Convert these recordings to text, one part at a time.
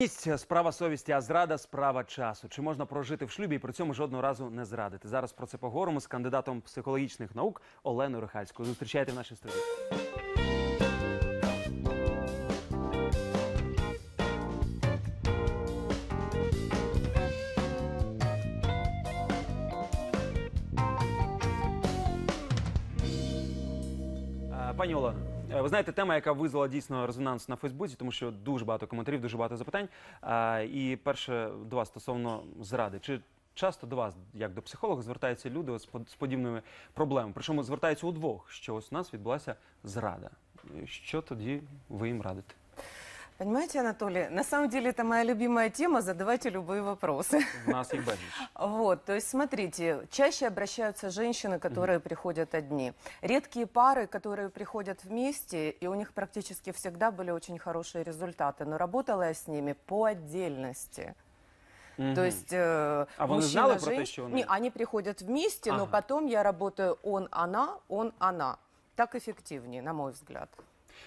Місць справа совісті, а зрада справа часу. Чи можна прожити в шлюбі і при цьому жодного разу не зрадити? Зараз про це поговоримо з кандидатом психологічних наук Оленою Рихальською. Зустрічайте в нашій студії. Е, Пані Олено, е, ви знаєте, тема, яка визвала дійсно резонанс на Фейсбуці, тому що дуже багато коментарів, дуже багато запитань. Е, І перше до вас стосовно зради. Чи часто до вас, як до психолога, звертаються люди з под- з подібними проблемами? Причому звертаються удвох, що ось у нас відбулася зрада. Е, Що тоді ви їм радите? Понимаете, Анатолий, на самом деле это моя любимая тема, задавайте любые вопросы. У нас їх безліч. Вот, то есть смотрите, чаще обращаются женщины, которые приходят одни. Редкие пары, которые приходят вместе, и у них практически всегда были очень хорошие результаты, но работала я с ними по отдельности. Мгм. То есть э, А вони мужчина, знали про те, женщ- що вони- Не, они приходят вместе, но Ага. потом я работаю он-она, он-она. Так эффективнее, на мой взгляд.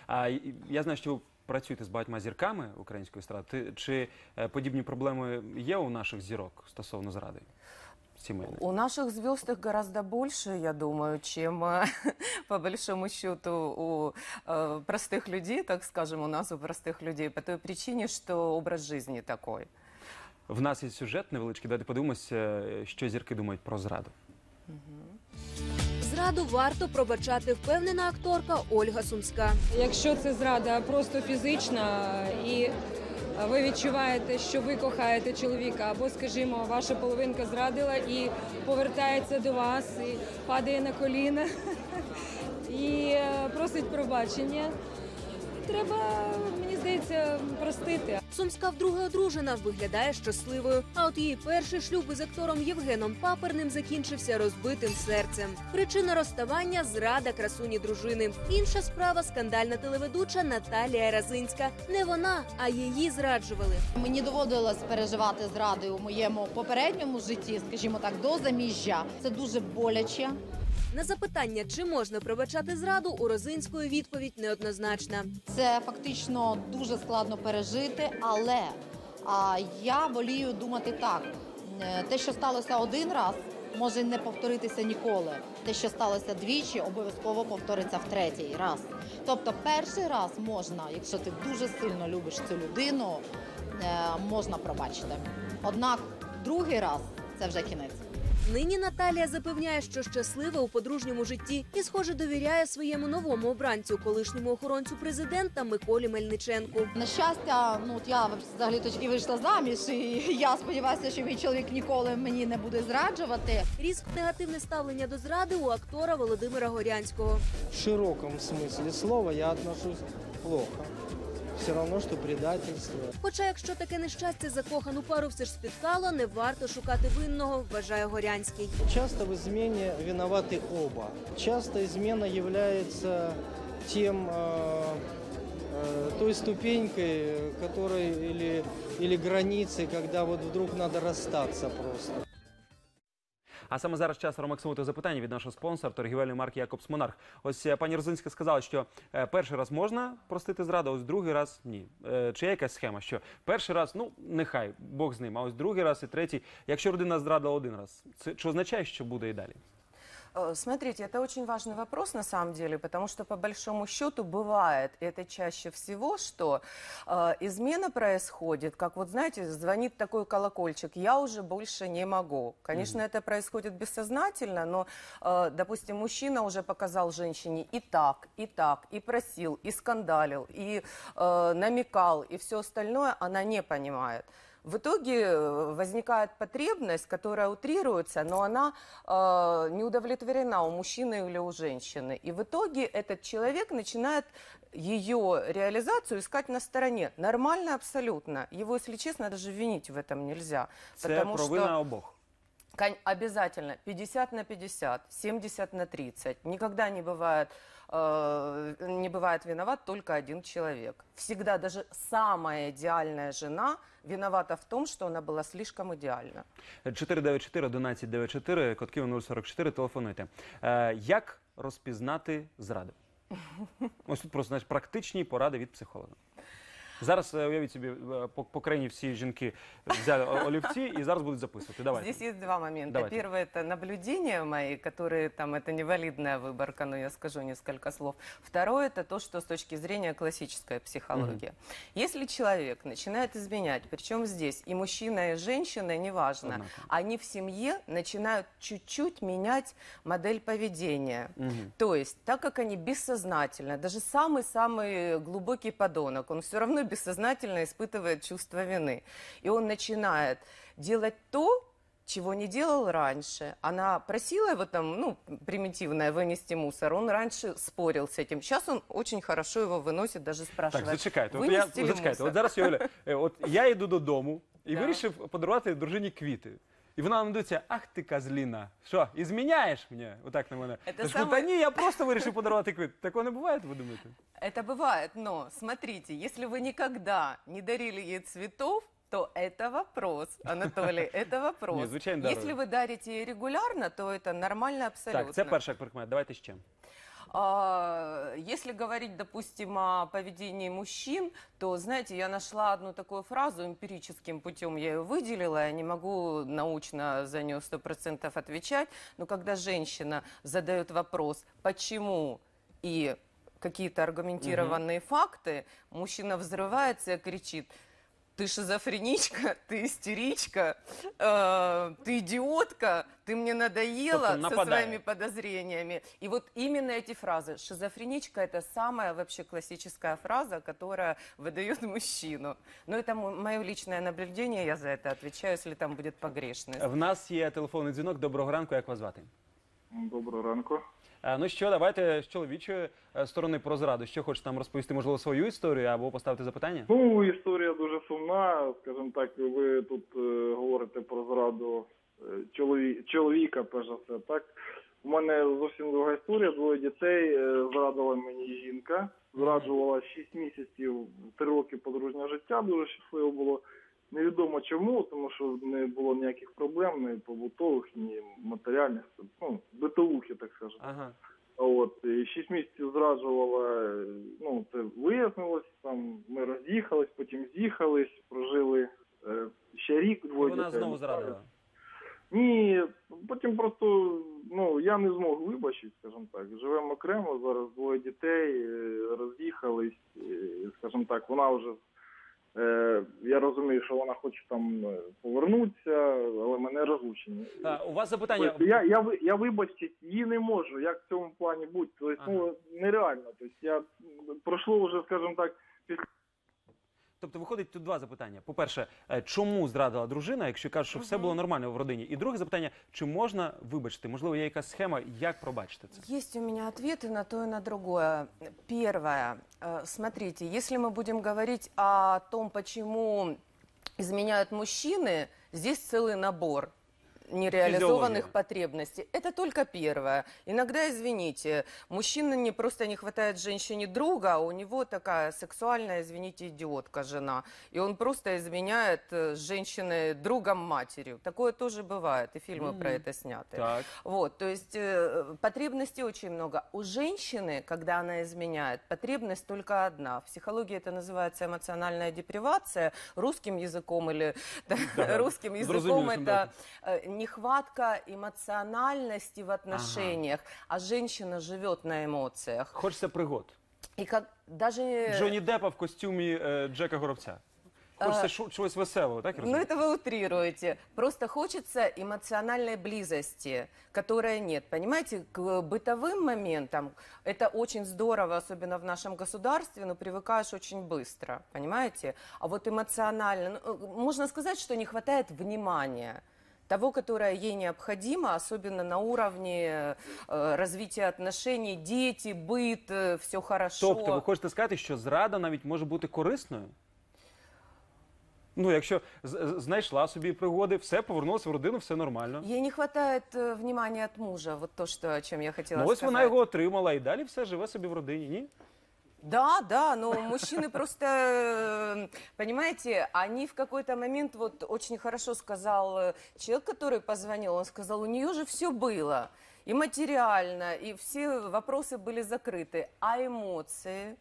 А і- я знаю, що ви працюєте з багатьма зірками української естради. Ти- Чи е, подібні проблеми є у наших зірок стосовно зради сімейної? У наших звезд их гораздо больше, я думаю, чем э, по большому счету у э, простых людей, так скажем, у нас у простых людей, по той причине, что образ жизни такой. В нас є сюжет невеличкий. Давайте подивимося, е, що зірки думають про зраду. Зраду варто пробачати, впевнена акторка Ольга Сумська. Якщо це зрада просто фізична, і ви відчуваєте, що ви кохаєте чоловіка, або, скажімо, ваша половинка зрадила і повертається до вас, і падає на коліна і е, просить пробачення. Треба, мені здається, простити. Сумська вдруге одружена, виглядає щасливою. А от її перший шлюб із актором Євгеном Паперним закінчився розбитим серцем. Причина розставання зрада красуні дружини. Інша справа скандальна телеведуча Наталія Разинська. Не вона, а її зраджували. Мені доводилось переживати зради у моєму попередньому житті, скажімо так, до заміжжя. Це дуже боляче. На запитання, чи можна пробачати зраду, у Розинської відповідь неоднозначна. Це фактично дуже складно пережити, але я волію думати так: е, те, що сталося один раз, може не повторитися ніколи. Те, що сталося двічі, обов'язково повториться в третій раз. Тобто, перший раз можна, якщо ти дуже сильно любиш цю людину, е, можна пробачити. Однак другий раз це вже кінець. Нині Наталія запевняє, що щаслива у подружньому житті і, схоже, довіряє своєму новому обранцю, колишньому охоронцю президента Миколі Мельниченку. На щастя, ну от я взагалі точки вийшла заміж, і я сподіваюся, що мій чоловік ніколи мені не буде зраджувати. Різк негативне ставлення до зради у актора Володимира Горянського. В широком смысле слова я отношусь плохо Все равно, что предательство. Хоча, якщо таке нещастя закохану пару все ж спіткало, не варто шукати винного, вважає Горянський. Часто в измене виноваты оба. Часто измена является тем, э, э, той ступенькой, которой или, или границей, когда вот вдруг надо расстаться просто. А саме зараз час ромаксимути запитання від нашого спонсора торгівельної марки Якобс Монарх. Ось е, пані Розинська сказала, що е, перший раз можна простити зраду, а ось другий раз ні. Е, Чи є якась схема, що перший раз, ну нехай Бог з ним, а ось другий раз і третій. Якщо родина зрадила один раз, це чи означає, що буде і далі? Э, Смотрите, это очень важный вопрос на самом деле, потому что по большому счету бывает, и это чаще всего, что э, измена происходит, как вот знаете, звонит такой колокольчик, я уже больше не могу. Конечно, это происходит бессознательно, но, э, допустим, мужчина уже показал женщине и так, и так, и просил, и скандалил, и э, намекал, и все остальное она не понимает. В итоге э, возникает потребность, которая утрируется, но она э, не удовлетворена у мужчины или у женщины. И в итоге этот человек начинает ее реализацию искать на стороне. Нормально абсолютно. Его, если честно, даже винить в этом нельзя. Це потому провина что обох. Обязательно 50 на 50, 70 на 30. Никогда не бывает, э, не бывает виноват только один человек. Всегда даже самая идеальная жена виновата в том, что она была слишком идеальна. 494 1194, код Києва 044, телефонуйте. Е, як розпізнати зраду? Ось тут просто знаєш, практичні поради від психолога. Зараз е, уявіть собі, е, по, по країні всі жінки взяли о- олівці і зараз будуть записувати. Давайте. Здесь есть два момента. Давайте. Первое это наблюдения мои, которые там это невалидная выборка, но я скажу несколько слов. Второе это то, что с точки зрения классической психологии. Если человек начинает изменять, причем здесь и мужчина, и женщина, неважно, Однако. они в семье начинают чуть-чуть менять модель поведения. Мгм. То есть, так как они бессознательно, даже самый-самый глубокий подонок, он все равно бессознательно испытывает чувство вины. И он начинает делать то, чего не делал раньше. Она просила его там, ну, примитивное, вынести мусор. Он раньше спорил с этим. Сейчас он очень хорошо его выносит, даже Так, спрашивает. зачекайте. От я, «Вынести ли зачекайте. мусор?» От зараз я уявляю, е, от я йду додому і Да. вирішив подарувати дружині квіти. І вона нам дивиться, ах ти козліна, що, і зміняєш мені? Отак на мене. Це Я ж кажу, саме- Та ні, я просто вирішив подарувати квіти. Такого не буває, ви думаєте? Это бывает, но смотрите, если вы никогда не дарили ей цветов, то это вопрос, Анатолий, это вопрос. Ні, звичайно, дарую. Если вы дарите ей регулярно, то это нормально абсолютно. Так, це перша прикмета. Давайте ще. А, Если говорить, допустим, о поведении мужчин, то, знаете, я нашла одну такую фразу, эмпирическим путем я ее выделила, я не могу научно за нее сто процентов отвечать, но когда женщина задает вопрос, почему и какие-то аргументированные факты, мужчина взрывается и кричит, ты шизофреничка, ты истеричка, э, ты идиотка, ты мне надоела со своими подозрениями. И вот именно эти фразы. Шизофреничка – это самая вообще классическая фраза, которая выдает мужчину. Но это мое личное наблюдение, я за это отвечаю, если там будет погрешность. В нас є телефонний дзвінок. Доброго ранку, як вас звати? Доброго ранку. Е, Ну що, давайте з чоловічої е, сторони про зраду. Що хочете нам розповісти, можливо, свою історію або поставити запитання? Ну, історія дуже сумна. Скажімо так, ви тут е, говорите про зраду е, чолові... чоловіка, перш за все. Так у мене зовсім друга історія. Двоє дітей е, зрадила мені жінка. Зраджувала 6 місяців, 3 роки подружнього життя. Дуже щасливо було. Невідомо чому, тому що не було ніяких проблем, ні побутових, ні матеріальних, ну, битовухи, так скажемо. Ага. От і шість місяців зраджувала. Ну це вияснилось. Там ми роз'їхались, потім з'їхались, прожили е, ще рік. Двоє вона знову зрадила. Ні, потім просто ну я не змог вибачити, скажімо так. Живемо окремо зараз. Двоє дітей е, роз'їхались. е, Скажімо так, вона вже. Е, я розумію, що вона хоче там е, повернутися, але мене розлучені. А, у вас запитання. Тобто я, я, я вибачить її не можу, як в цьому плані бути. Тобто, ну, нереально. Тобто, я пройшло вже, скажімо так, після Тобто виходить тут два запитання. По-перше, е, чому зрадила дружина, якщо кажуть, що все було нормально в родині? І друге запитання: чи можна вибачити? Можливо, є якась схема, як пробачити це? Есть у меня ответы на то и на другое. Первое. Э, Смотрите, если мы будем говорить о том, почему изменяют мужчины, здесь целый набор Нереализованных Физиология. потребностей. Это только первое. Иногда, извините, мужчина не просто не хватает женщине друга, а у него такая сексуальная, извините, идиотка жена. И он просто изменяет э, с женщиной другом матерью. Такое тоже бывает, и фильмы про это сняты. Так. Вот, то есть э, потребностей очень много. У женщины, когда она изменяет, потребность только одна. В психологии это называется эмоциональная депривация. Русским языком или Да, русским языком это э, нехватка эмоциональности в отношениях, а женщина живет на эмоциях. Хочеться пригод. И как даже... Джонні Деппа в костюмі е, Джека Горобця. Хочеться шу- чогось веселого, так я Ну, розумію? это вы утрируете. Просто хочется эмоциональной близости, которой нет. Понимаете, к бытовым моментам это очень здорово, особенно в нашем государстве, но привыкаешь очень быстро. Понимаете? А вот эмоционально, ну, э, можно сказать, что не хватает внимания того, которое ей необходимо, особенно на уровне э, развития отношений, дети, быт, все хорошо. Тобто, ви хочете сказати, що зрада навіть може бути корисною? Ну, якщо з- з- знайшла собі пригоди, все, повернулася в родину, все нормально. Ей не хватает э, внимания от мужа, вот то, что, о чем я хотела Ну, ось сказать. вона його отримала і далі все живе собі в родині, ні? Да, да, но мужчины просто, э, понимаете, они в какой-то момент, вот очень хорошо сказал э, человек, который позвонил, он сказал, у нее же все было, и материально, и все вопросы были закрыты, а эмоции,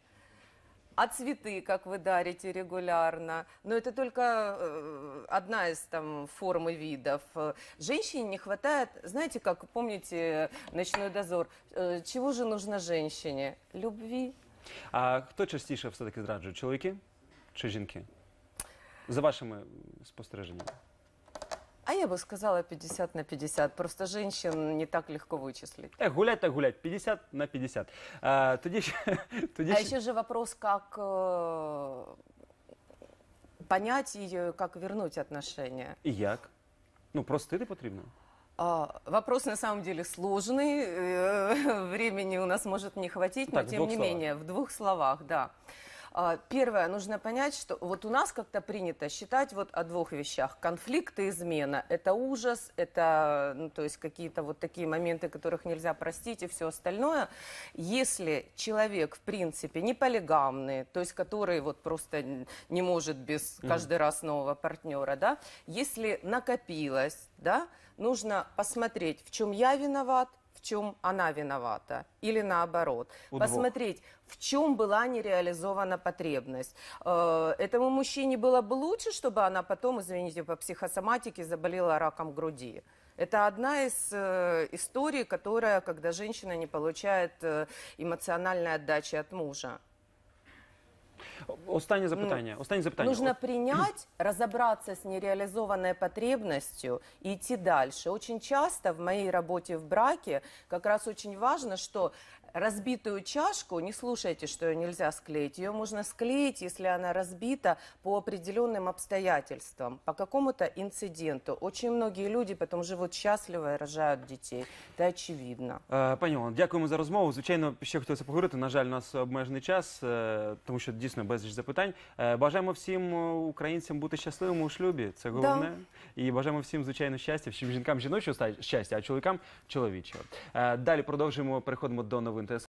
А цветы, как вы дарите регулярно? Но это только э, одна из там форм и видов. Женщине не хватает, знаете, как помните «Ночной дозор», чего же нужно женщине? Любви. А хто частіше все-таки зраджує? Чоловіки чи жінки? За вашими спостереженнями. А я бы сказала 50 на 50. Просто женщин не так легко вычислить. Е, гулять так гулять, 50 на 50. А, тоді ще, тоді А ще- еще же вопрос, как э, понять ее, как вернуть отношения. І як? Ну, простити потрібно. Вопрос на самом деле сложный, э, времени у нас может не хватить, но Так, тем не словах. менее, в двух словах, да. А, Первое, нужно понять, что вот у нас как-то принято считать вот о двух вещах. Конфликт и измена – это ужас, это, ну, то есть какие-то вот такие моменты, которых нельзя простить и все остальное. Если человек, в принципе, не полигамный, то есть который вот просто не может без каждый раз нового партнера, да, если накопилось, да, нужно посмотреть, в чем я виноват, в чем она виновата, или наоборот. У двух. Посмотреть, в чем была нереализована потребность. Э, Этому мужчине было бы лучше, чтобы она потом, извините, по психосоматике заболела раком груди. Это одна из э, историй, которая, когда женщина не получает э, эмоциональной отдачи от мужа. Останнє запитання. Останнє запитання. Нужно принять, разобраться с нереализованной потребностью и идти дальше. Очень часто в моей работе в браке как раз очень важно, что разбитую чашку, не слушайте, что ее нельзя склеить, ее можно склеить, если она разбита по определенным обстоятельствам, по какому-то инциденту. Очень многие люди потом живут счастливо и рожают детей. Это очевидно. Е, Пані Олено, дякуємо за розмову. Звичайно, ще хотілося поговорити. На жаль, у нас обмежений час, е, тому що дійсно безліч запитань. Е, Бажаємо всім е, українцям бути щасливими у шлюбі. Це головне. І бажаємо всім, звичайно, щастя, всім жінкам жіночого ста- щастя, а чоловікам чоловічого. Е, Далі продовжуємо. Переходимо до новин this